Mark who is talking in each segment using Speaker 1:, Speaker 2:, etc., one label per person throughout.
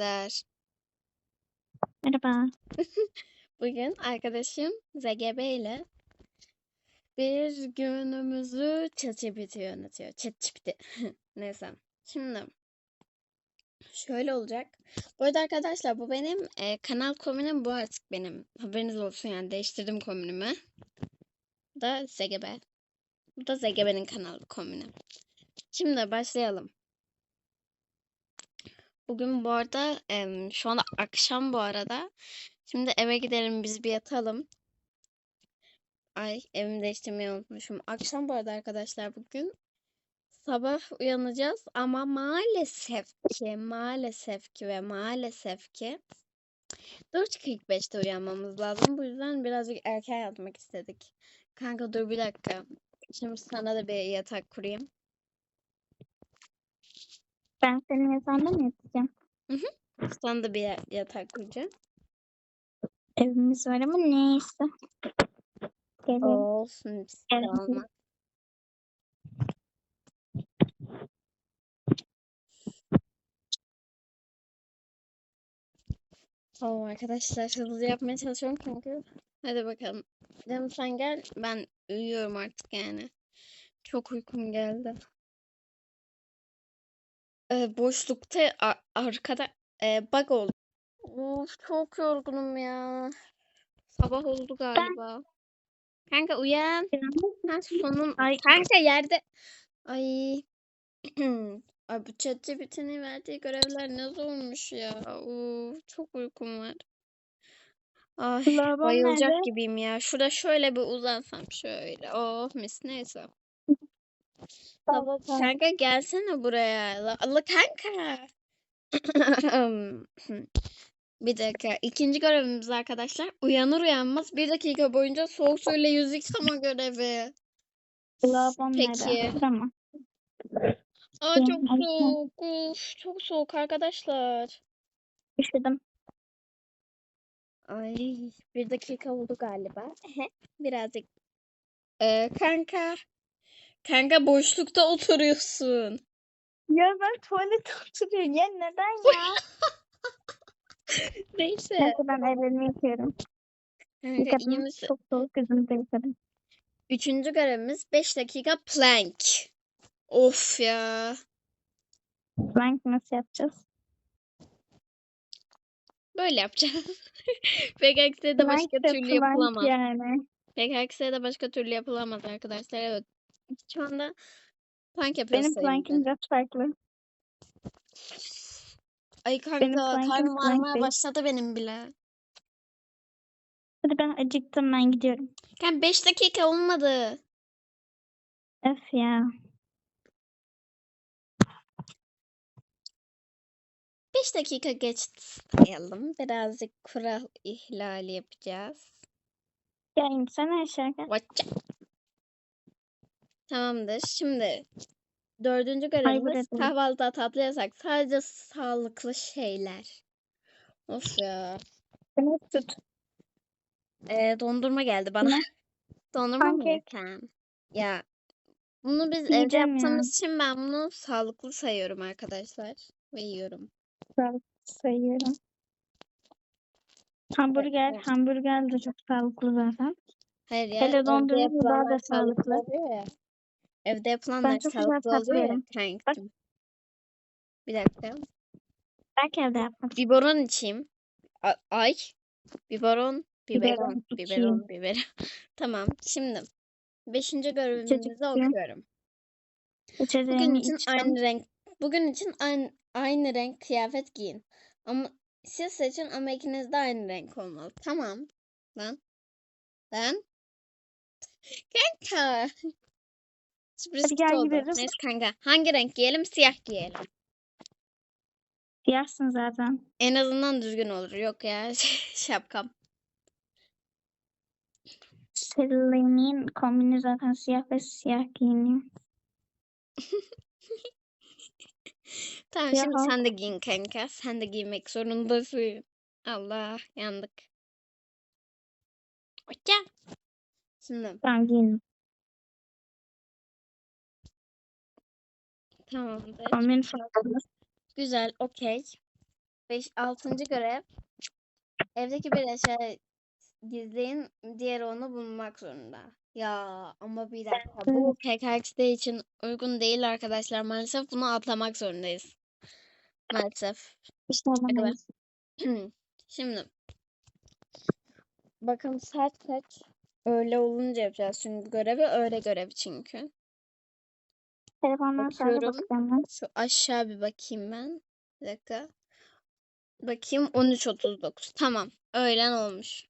Speaker 1: arkadaşlar.
Speaker 2: Merhaba.
Speaker 1: Bugün arkadaşım ZGB ile bir günümüzü ChatGPT yönetiyor. ChatGPT. Neyse. Şimdi şöyle olacak. Bu arada arkadaşlar bu benim e, kanal komünim bu artık benim. Haberiniz olsun yani değiştirdim komünümü. Bu da ZGB. Bu da ZGB'nin kanal komünü. Şimdi başlayalım. Bugün bu arada em, şu anda akşam bu arada. Şimdi eve gidelim biz bir yatalım. Ay evimi değiştirmeyi unutmuşum. Akşam bu arada arkadaşlar bugün sabah uyanacağız ama maalesef ki maalesef ki ve maalesef ki 4.45'te uyanmamız lazım. Bu yüzden birazcık erken yatmak istedik. Kanka dur bir dakika. Şimdi sana da bir yatak kurayım.
Speaker 2: Ben senin yatağında mı yatacağım?
Speaker 1: Sana da bir ya- yatak kuracağım.
Speaker 2: Evimiz var ama neyse. Gelelim.
Speaker 1: Olsun.
Speaker 2: Evet.
Speaker 1: Olmaz. Tamam arkadaşlar hızlı yapmaya çalışıyorum çünkü. Hadi bakalım. Canım sen gel. Ben uyuyorum artık yani. Çok uykum geldi. Ee, boşlukta a- arkada e, bug oldu. Of çok yorgunum ya. Sabah oldu galiba. Kanka uyan. Ha, sonun.
Speaker 2: Ay.
Speaker 1: Kanka yerde. Ay. Ay bu ChatGPT'nin verdiği görevler ne zormuş ya. Uf, çok uykum var. Ay
Speaker 2: Lavabon
Speaker 1: bayılacak
Speaker 2: nerede?
Speaker 1: gibiyim ya. Şurada şöyle bir uzansam şöyle. Oh mis neyse.
Speaker 2: Lavabo.
Speaker 1: Kanka gelsene buraya. La, Allah kanka. Bir dakika. İkinci görevimiz arkadaşlar. Uyanır uyanmaz bir dakika boyunca soğuk suyla yüz yıkama görevi. Peki.
Speaker 2: Tamam.
Speaker 1: Aa çok soğuk. Uf, çok soğuk arkadaşlar.
Speaker 2: Üşüdüm.
Speaker 1: Ay bir dakika oldu galiba. Birazcık. Ee, kanka. Kanka boşlukta oturuyorsun.
Speaker 2: Ya ben tuvalete oturuyorum. Ya neden ya?
Speaker 1: Neyse.
Speaker 2: Neyse ben ellerimi yıkıyorum.
Speaker 1: Kanka
Speaker 2: Yıkadım. Çok soğuk yüzümü de yıkadım.
Speaker 1: Üçüncü görevimiz 5 dakika plank. Of ya.
Speaker 2: Plank nasıl yapacağız?
Speaker 1: Böyle yapacağız. PKX'de de başka
Speaker 2: de
Speaker 1: türlü
Speaker 2: plank
Speaker 1: yapılamaz.
Speaker 2: yani.
Speaker 1: PKX'de de başka türlü yapılamaz arkadaşlar. Evet. Şu anda plank yapıyoruz
Speaker 2: Benim plank'im biraz farklı.
Speaker 1: Ay kanka karnım ağrımaya başladı benim bile.
Speaker 2: Hadi ben acıktım ben gidiyorum.
Speaker 1: Kanka 5 dakika olmadı.
Speaker 2: Öf ya.
Speaker 1: 5 dakika geçti sayalım. Birazcık kural ihlali yapacağız.
Speaker 2: Ya insana aşağıya.
Speaker 1: Vatça. Tamamdır. Şimdi dördüncü görevimiz
Speaker 2: bırakın.
Speaker 1: kahvaltıda tatlı yasak. Sadece sağlıklı şeyler. Of ya.
Speaker 2: Beni tut.
Speaker 1: Ee, dondurma geldi bana. Dondurma mı
Speaker 2: Pankek.
Speaker 1: yesem? Ya bunu biz evde
Speaker 2: Yiyeceğim ya.
Speaker 1: yaptığımız için ben bunu sağlıklı sayıyorum arkadaşlar. Ve yiyorum.
Speaker 2: Sağlıklı sayıyorum. Hamburger.
Speaker 1: evet.
Speaker 2: Hamburger de çok sağlıklı zaten.
Speaker 1: Hayır ya
Speaker 2: Hele
Speaker 1: evde
Speaker 2: dondurma daha da sağlıklı.
Speaker 1: oluyor ya. Evde
Speaker 2: Ben
Speaker 1: yapılanlar
Speaker 2: çok güzel
Speaker 1: sağlıklı oluyor ya kankacığım. Bir dakika.
Speaker 2: Belki evde yapmak.
Speaker 1: Biberon içeyim. A- ay. Biberon. Biberon.
Speaker 2: Biberon
Speaker 1: Biberon. Biberon. tamam. Şimdi. Beşinci görevimizi okuyorum. Bugün
Speaker 2: İçeceğimi
Speaker 1: için
Speaker 2: içtim.
Speaker 1: aynı renk. Bugün için aynı, aynı renk kıyafet giyin. Ama siz seçin ama ikiniz de aynı renk olmalı. Tamam. Lan. Lan. Kanka. Sürpriz
Speaker 2: Hadi gel
Speaker 1: oldu.
Speaker 2: gidelim.
Speaker 1: Neyse kanka. Hangi renk giyelim? Siyah giyelim.
Speaker 2: Siyahsın zaten.
Speaker 1: En azından düzgün olur. Yok ya şapkam.
Speaker 2: Selin'in kombini zaten siyah ve siyah giyiniyor.
Speaker 1: Tamam
Speaker 2: Ya
Speaker 1: şimdi sen de giyin kanka. Sen de giymek zorundasın. Allah yandık. Hoşça. Şimdi
Speaker 2: Ben giyinim.
Speaker 1: Tamamdır.
Speaker 2: Farklı.
Speaker 1: Güzel okey. 5 6. görev. Evdeki bir eşya gizleyin, diğeri onu bulmak zorunda. Ya ama bir dakika bu PKXD için uygun değil arkadaşlar. Maalesef bunu atlamak zorundayız. Maalesef.
Speaker 2: İşte.
Speaker 1: Şimdi bakalım saat kaç? Öğle olunca yapacağız çünkü görevi öğle görevi çünkü.
Speaker 2: Telefondan sonra
Speaker 1: Bakıyorum.
Speaker 2: bakacağım ben.
Speaker 1: Şu aşağı bir bakayım ben. Bir dakika. Bakayım 13.39. Tamam. Öğlen olmuş.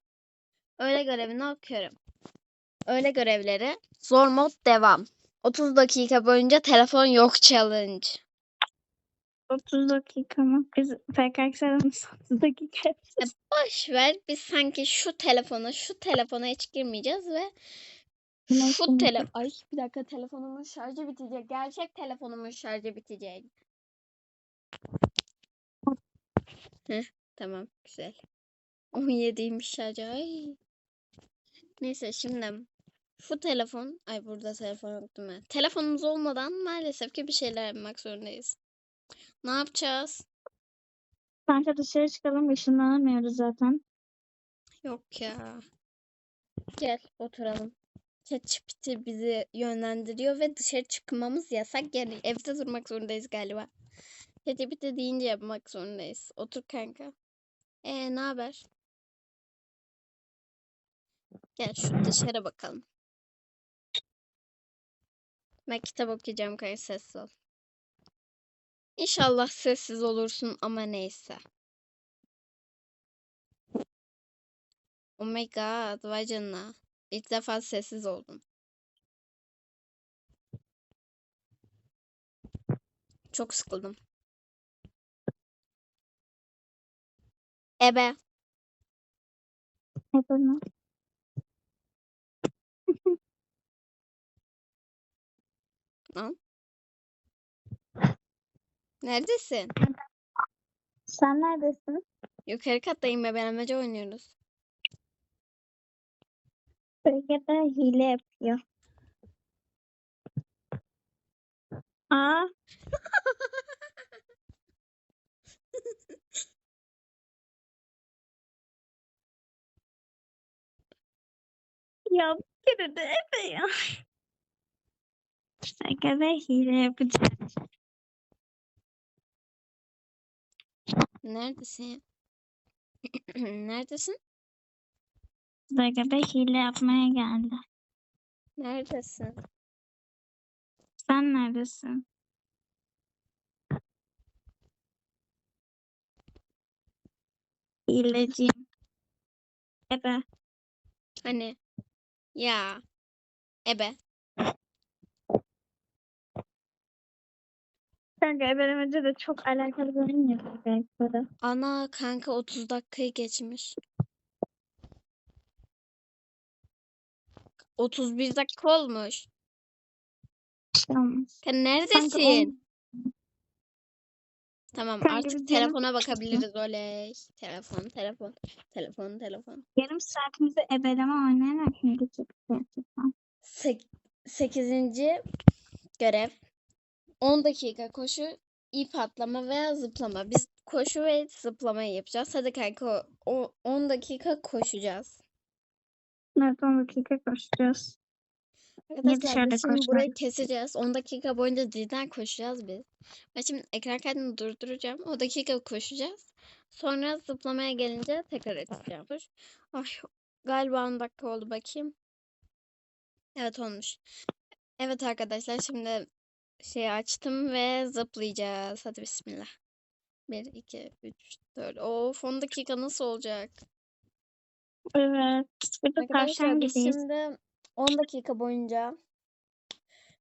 Speaker 1: Öğle görevini okuyorum. Öğle görevleri. Zor mod devam. 30 dakika boyunca telefon yok challenge.
Speaker 2: 30 dakika mı? Biz PKX'den 30 dakika yapacağız.
Speaker 1: Boş ver. Biz sanki şu telefona, şu telefona hiç girmeyeceğiz ve şu tele...
Speaker 2: neyse.
Speaker 1: Ay bir dakika telefonumun şarjı bitecek. Gerçek telefonumun şarjı bitecek. Heh, tamam güzel. 17'ymiş şarjı. Ay. Neyse şimdi şu telefon, ay burada telefon değil mi? Telefonumuz olmadan maalesef ki bir şeyler yapmak zorundayız. Ne yapacağız?
Speaker 2: Kanka dışarı çıkalım ışınlanamıyoruz zaten.
Speaker 1: Yok ya. Gel oturalım. ChatGPT bizi yönlendiriyor ve dışarı çıkmamız yasak. Yani evde durmak zorundayız galiba. ChatGPT deyince yapmak zorundayız. Otur kanka. Ee ne haber? Gel şu dışarı bakalım. Ben kitap okuyacağım kanka sessiz ol. İnşallah sessiz olursun ama neyse. Oh my god, vay canına. İlk defa sessiz oldum. Çok sıkıldım. Ebe.
Speaker 2: Hep öyle.
Speaker 1: Lan. Neredesin?
Speaker 2: Sen neredesin?
Speaker 1: Yukarı kattayım be beğenmece oynuyoruz.
Speaker 2: Bölgede hile yapıyor. Aa. ya bir kere de Efe ya. Bölgede hile? Bölgede hile yapmaya geldi.
Speaker 1: Neredesin?
Speaker 2: Sen neredesin? Hileciyim. Ebe.
Speaker 1: Hani? Ya. Ebe.
Speaker 2: Kanka ebelemece de çok alakalı belki
Speaker 1: Ana kanka 30 dakikayı geçmiş. 31 dakika olmuş.
Speaker 2: Tamam.
Speaker 1: Sen neredesin? Tamam
Speaker 2: Kanka
Speaker 1: artık telefona
Speaker 2: saat
Speaker 1: bakabiliriz oley. Telefon, telefon, telefon, telefon.
Speaker 2: Yarım saatimizi ebeleme oynayarak mı geçirdik?
Speaker 1: Sek 8. görev. 10 dakika koşu, ip atlama veya zıplama. Biz koşu ve zıplamayı yapacağız. Hadi kanka o 10 dakika koşacağız.
Speaker 2: Evet 10 dakika koşacağız.
Speaker 1: Arkadaşlar
Speaker 2: dışarıda
Speaker 1: biz şimdi burayı keseceğiz. 10 dakika boyunca cidden koşacağız biz. Ben şimdi ekran kaydını durduracağım. O dakika koşacağız. Sonra zıplamaya gelince tekrar edeceğim. Dur. Ay, galiba 10 dakika oldu bakayım. Evet olmuş. Evet arkadaşlar şimdi şeyi açtım ve zıplayacağız. Hadi bismillah. 1, 2, 3, 4. Of 10 dakika nasıl olacak?
Speaker 2: Evet. Burada
Speaker 1: Arkadaşlar biz şimdi 10 dakika boyunca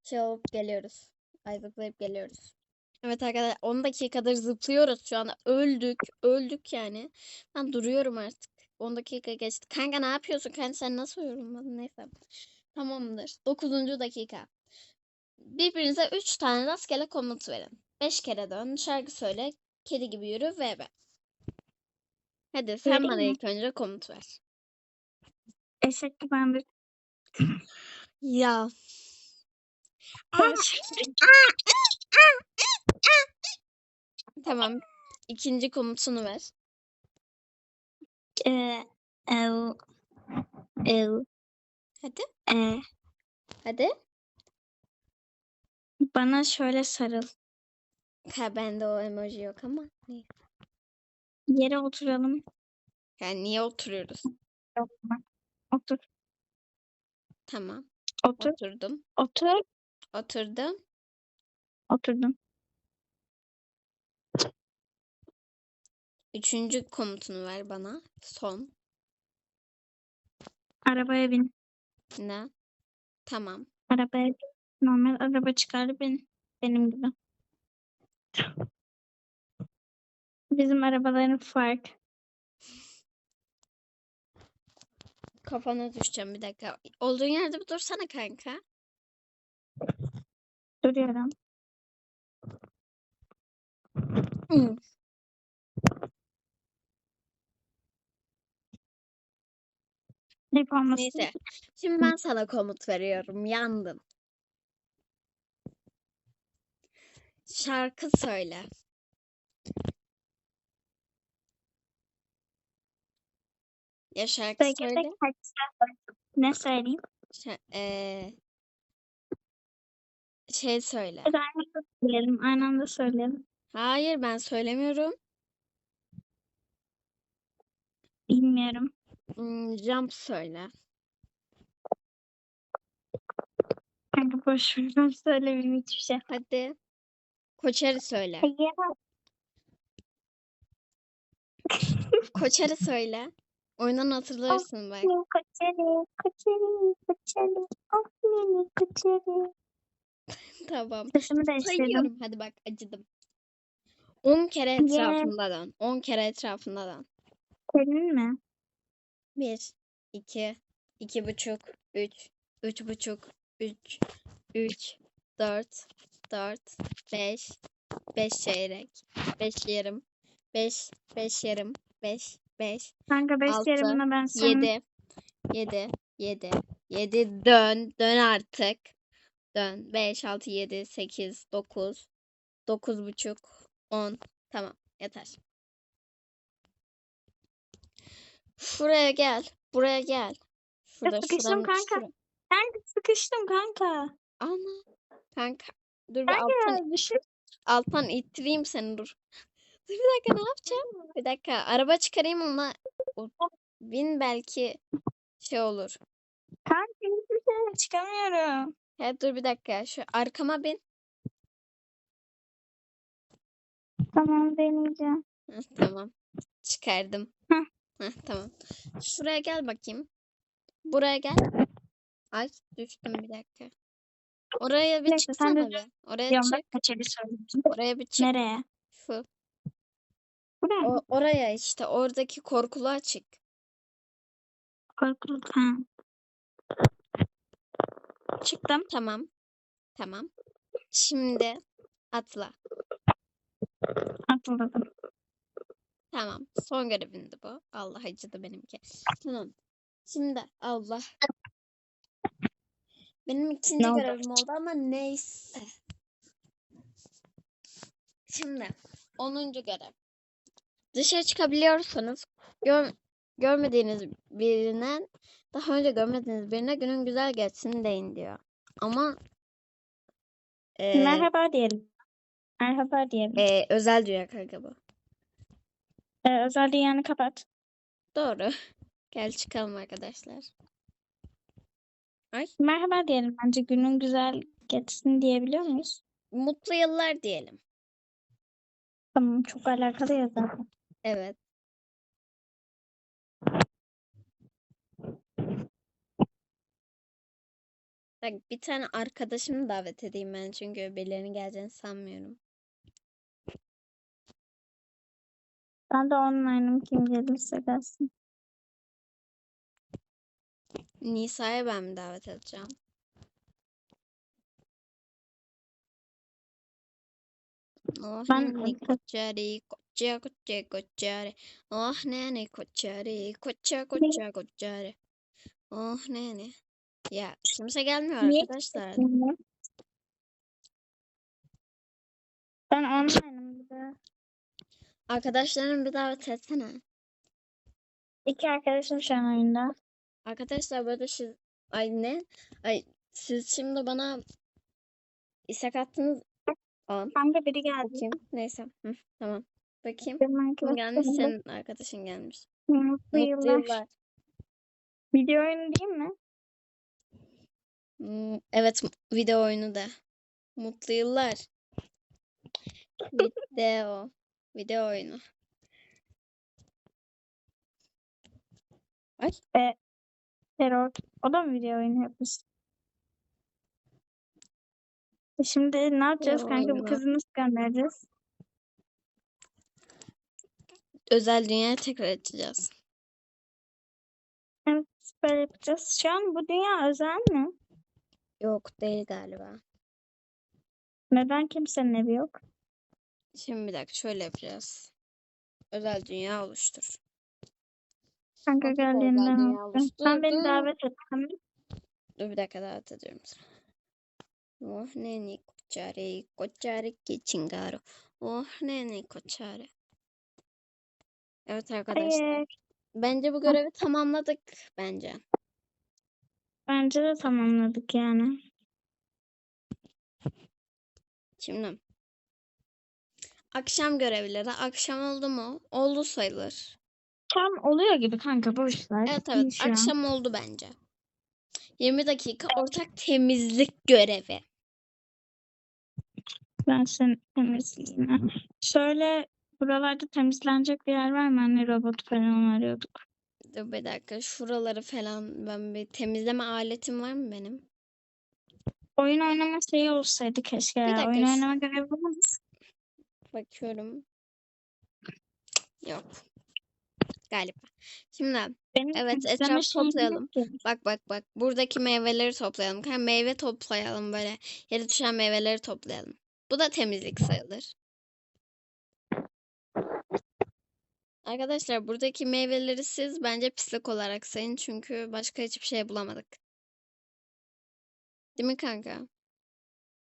Speaker 1: şey olup geliyoruz. Ay zıplayıp geliyoruz. Evet arkadaşlar 10 dakikadır zıplıyoruz şu anda. Öldük. Öldük yani. Ben duruyorum artık. 10 dakika geçti. Kanka ne yapıyorsun? Kanka sen nasıl yorulmadın? Neyse. Tamamdır. 9. dakika. Birbirinize 3 tane rastgele komut verin. 5 kere dön. Şarkı söyle. Kedi gibi yürü ve be. Hadi sen
Speaker 2: Vereyim
Speaker 1: bana
Speaker 2: mi?
Speaker 1: ilk önce komut ver.
Speaker 2: Eşek bir
Speaker 1: Ya. Tamam. ikinci komutunu ver.
Speaker 2: Ee, ev, ev,
Speaker 1: Hadi.
Speaker 2: e,
Speaker 1: Hadi.
Speaker 2: bana şöyle sarıl.
Speaker 1: Ha bende o emoji yok ama.
Speaker 2: Yere oturalım.
Speaker 1: Yani niye oturuyoruz?
Speaker 2: Otur,
Speaker 1: Tamam.
Speaker 2: otur,
Speaker 1: Oturdum.
Speaker 2: otur,
Speaker 1: Oturdum.
Speaker 2: oturdum.
Speaker 1: Üçüncü komutunu ver bana. Son.
Speaker 2: Arabaya bin.
Speaker 1: Ne? Tamam.
Speaker 2: Arabaya bin. Normal araba çıkar bin. Benim gibi. Bizim arabaların fark.
Speaker 1: Kafana düşeceğim bir dakika. Olduğun yerde bir dursana kanka.
Speaker 2: Duruyorum. Olmasın?
Speaker 1: Neyse. Şimdi ben sana komut veriyorum. Yandın. Şarkı söyle. Ya şarkı
Speaker 2: Peki,
Speaker 1: söyle.
Speaker 2: peki, hadi sen. Ne söyleyeyim?
Speaker 1: Şa- eee, şey söyle.
Speaker 2: Biz aynı anda söyleyelim. Aynı anda söyleyelim.
Speaker 1: Hayır ben söylemiyorum.
Speaker 2: Bilmiyorum.
Speaker 1: Hmm, jump söyle.
Speaker 2: Kanka boş ver. Ben söylemeyeyim hiçbir şey.
Speaker 1: Hadi. Koçeri söyle.
Speaker 2: Hayır.
Speaker 1: Koçeri söyle. Oyundan hatırlarsın bak.
Speaker 2: Koçeri, koçeri, koçeri. Of mini koçeri.
Speaker 1: Tamam.
Speaker 2: Sesimi değiştirdim.
Speaker 1: Hadi bak acıdım. 10 kere etrafında dön. 10 kere etrafında dön.
Speaker 2: Senin mi?
Speaker 1: 1, 2, 2 buçuk, 3, 3 buçuk, 3, 3, 4, 4, 5, 5 çeyrek, 5 yarım, 5, 5 yarım, 5, 5,
Speaker 2: Kanka beş
Speaker 1: Altı,
Speaker 2: yerimle ben senin.
Speaker 1: 7, 7, 7, 7 dön, dön artık. Dön. 5, 6, 7, 8, 9, 9 buçuk, 10. Tamam, yeter. Şuraya gel, buraya gel. Şurada,
Speaker 2: sıkıştım
Speaker 1: şuranın,
Speaker 2: kanka.
Speaker 1: şura-
Speaker 2: Kanka sıkıştım kanka.
Speaker 1: Ana. Kanka. Dur bir
Speaker 2: Kanka
Speaker 1: alttan,
Speaker 2: bir şey.
Speaker 1: alttan ittireyim seni dur. Dur bir dakika ne yapacağım? Bir dakika. Araba çıkarayım ona. O, bin belki şey olur.
Speaker 2: Kanka hiçbir şey çıkamıyorum.
Speaker 1: He dur bir dakika. Şu arkama bin.
Speaker 2: Tamam deneyeceğim.
Speaker 1: Tamam. Çıkardım.
Speaker 2: Heh.
Speaker 1: Heh, tamam. Şuraya gel bakayım. Buraya gel. Ay düştüm bir dakika. Oraya bir
Speaker 2: sen de
Speaker 1: çıksana bir. Oraya
Speaker 2: Diyorum bak
Speaker 1: çık.
Speaker 2: söyleyeyim.
Speaker 1: Oraya bir çık.
Speaker 2: Nereye?
Speaker 1: Şu.
Speaker 2: Buraya mı?
Speaker 1: O, oraya işte. Oradaki korkuluğa çık.
Speaker 2: Korkuluk. Ha. Çıktım.
Speaker 1: Tamam. Tamam. Şimdi atla.
Speaker 2: Atladım.
Speaker 1: Tamam. Son görevindi bu. Allah acıdı benimki. Tamam. Şimdi Allah. Benim ikinci
Speaker 2: Ne oldu?
Speaker 1: görevim oldu ama neyse. Şimdi 10. görev. Dışarı çıkabiliyorsanız gör, görmediğiniz birine daha önce görmediğiniz birine günün güzel geçsin deyin diyor. Ama e,
Speaker 2: Merhaba diyelim. Merhaba diyelim.
Speaker 1: e, özel diyor kanka bu.
Speaker 2: Ee, özel dünyanı kapat.
Speaker 1: Doğru. Gel çıkalım arkadaşlar. Ay.
Speaker 2: Merhaba diyelim. Bence günün güzel geçsin diyebiliyor muyuz?
Speaker 1: Mutlu yıllar diyelim.
Speaker 2: Tamam çok alakalı ya zaten.
Speaker 1: Evet. Bak bir tane arkadaşımı davet edeyim ben çünkü birilerinin geleceğini sanmıyorum.
Speaker 2: Ben de online'ım kim gelirse gelsin.
Speaker 1: Nisa'ya ben mi davet edeceğim? Oh
Speaker 2: Ben
Speaker 1: koçari koça koça koçari Oh nene koçari koça koça koçari Oh nene Ya kimse gelmiyor
Speaker 2: Niye
Speaker 1: arkadaşlar.
Speaker 2: Ben online'ım bir de.
Speaker 1: Arkadaşlarını bir davet etsene.
Speaker 2: İki arkadaşım şu an oyunda.
Speaker 1: Arkadaşlar böyle siz ay ne? Ay siz şimdi bana istek attınız. Aa,
Speaker 2: Kanka biri geldi.
Speaker 1: bakayım. Neyse. Hı, tamam. Bakayım.
Speaker 2: Benim
Speaker 1: Kim gelmiş?
Speaker 2: arkadaşlarım.
Speaker 1: Senin arkadaşın gelmiş.
Speaker 2: Mutlu yıllar. Video oyunu değil mi?
Speaker 1: Hmm, Evet mu- video oyunu da. Mutlu yıllar. Video. Video oyunu. Ay.
Speaker 2: Terör. O da mı video oyunu yapmış? E Şimdi ne yapacağız
Speaker 1: Video
Speaker 2: kanka? Bu
Speaker 1: oyunu.
Speaker 2: kızı nasıl göndereceğiz?
Speaker 1: Özel dünyaya tekrar açacağız.
Speaker 2: Evet, böyle yapacağız. Şu an bu dünya özel mi?
Speaker 1: Yok değil galiba.
Speaker 2: Neden kimsenin evi yok?
Speaker 1: Şimdi bir dakika şöyle yapacağız. Özel dünya oluştur.
Speaker 2: Kanka gel
Speaker 1: özel
Speaker 2: yeniden
Speaker 1: dünya
Speaker 2: olsun. Sen beni davet et. tamam?
Speaker 1: Dur bir dakika davet ediyorum sana. Oh neni koçare koçare ki çingaro. Oh neni koçare. Evet arkadaşlar.
Speaker 2: Hayır.
Speaker 1: Bence bu görevi tamamladık bence.
Speaker 2: Bence de tamamladık yani.
Speaker 1: Şimdi akşam görevleri akşam oldu mu? Oldu sayılır.
Speaker 2: Tam oluyor gibi kanka boş ver.
Speaker 1: Evet
Speaker 2: İyi
Speaker 1: evet
Speaker 2: an.
Speaker 1: akşam oldu bence. 20 dakika ortak temizlik görevi.
Speaker 2: Ben senin temizliğine. Şöyle buralarda temizlenecek bir yer var mı? Hani robot falan arıyorduk.
Speaker 1: Dur bir dakika şuraları falan ben bir temizleme aletim var mı benim?
Speaker 2: Oyun oynama şeyi olsaydı keşke.
Speaker 1: Bir
Speaker 2: ya.
Speaker 1: dakika,
Speaker 2: Oyun
Speaker 1: şu-
Speaker 2: oynama görevi var mı?
Speaker 1: Bakıyorum. Yok. Galiba. Şimdi
Speaker 2: Benim
Speaker 1: Evet,
Speaker 2: temizleme
Speaker 1: etrafı
Speaker 2: şeyim yok
Speaker 1: toplayalım.
Speaker 2: ki.
Speaker 1: bak bak bak. Buradaki meyveleri toplayalım. Ha, meyve toplayalım böyle. Yere düşen meyveleri toplayalım. Bu da temizlik sayılır. Arkadaşlar buradaki meyveleri siz bence pislik olarak sayın. Çünkü başka hiçbir şey bulamadık. Değil mi kanka?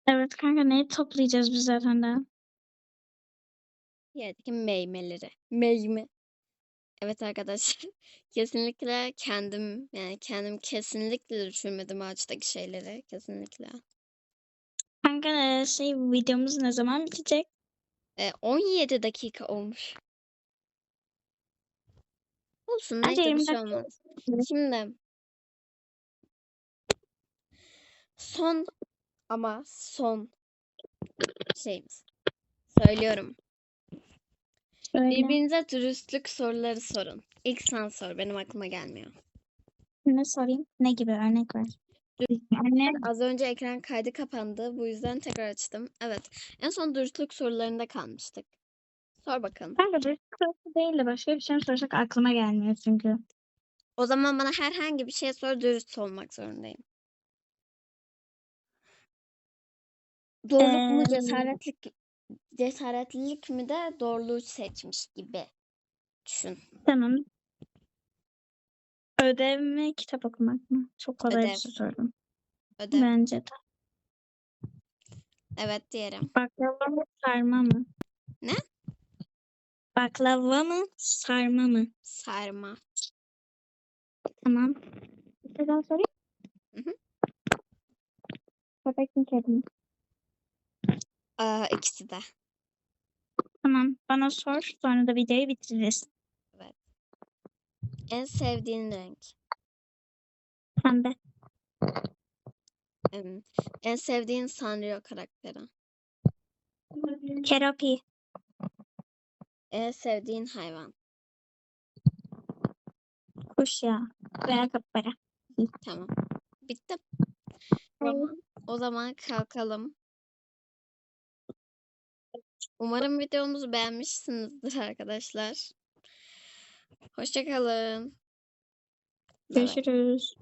Speaker 2: Evet kanka neyi toplayacağız biz zaten daha?
Speaker 1: Yerdeki meymeleri. Meyme. Evet arkadaşlar. Kesinlikle kendim yani kendim kesinlikle düşünmedim ağaçtaki şeyleri. Kesinlikle.
Speaker 2: Kanka e, şey videomuz ne zaman bitecek?
Speaker 1: E, 17 dakika olmuş. Olsun
Speaker 2: Bence
Speaker 1: neyse bir
Speaker 2: 20
Speaker 1: şey olmaz. Şimdi son ama son şeyimiz. Söylüyorum.
Speaker 2: Şöyle.
Speaker 1: Birbirinize dürüstlük soruları sorun. İlk sen sor. Benim aklıma gelmiyor.
Speaker 2: Ne sorayım? Ne gibi örnek ver? Anne,
Speaker 1: Az önce ekran kaydı kapandı. Bu yüzden tekrar açtım. Evet. En son dürüstlük sorularında kalmıştık. Sor bakalım.
Speaker 2: kanka bir sorusu değil de başka bir şey mi sorsak aklıma gelmiyor çünkü.
Speaker 1: O zaman bana herhangi bir şey sor. Dürüst olmak zorundayım. Doğruluk mu
Speaker 2: Eee,
Speaker 1: cesaretlik cesaretlilik mi de doğruluğu seçmiş gibi düşün.
Speaker 2: Tamam. Ödev mi, kitap okumak mı? Çok kolay bir
Speaker 1: Ödev.
Speaker 2: şey sordum.
Speaker 1: Ödev.
Speaker 2: Bence de.
Speaker 1: Evet diyelim.
Speaker 2: Baklava mı, sarma mı?
Speaker 1: Ne?
Speaker 2: Baklava mı, sarma mı?
Speaker 1: Sarma.
Speaker 2: Tamam. Bir şey daha sorayım.
Speaker 1: Hı hı.
Speaker 2: Köpek mi, kedi mi?
Speaker 1: Aa, ikisi de.
Speaker 2: Tamam. Bana sor. Sonra da videoyu bitiririz.
Speaker 1: En sevdiğin renk.
Speaker 2: Pembe.
Speaker 1: Em, En sevdiğin Sanrio karakteri.
Speaker 2: Keropi.
Speaker 1: En sevdiğin hayvan.
Speaker 2: Kuş ya. Veya kapara.
Speaker 1: Tamam. Bitti. O zaman, o zaman kalkalım. Umarım videomuzu beğenmişsinizdir arkadaşlar. Hoşça kalın. Bay bay.
Speaker 2: Görüşürüz.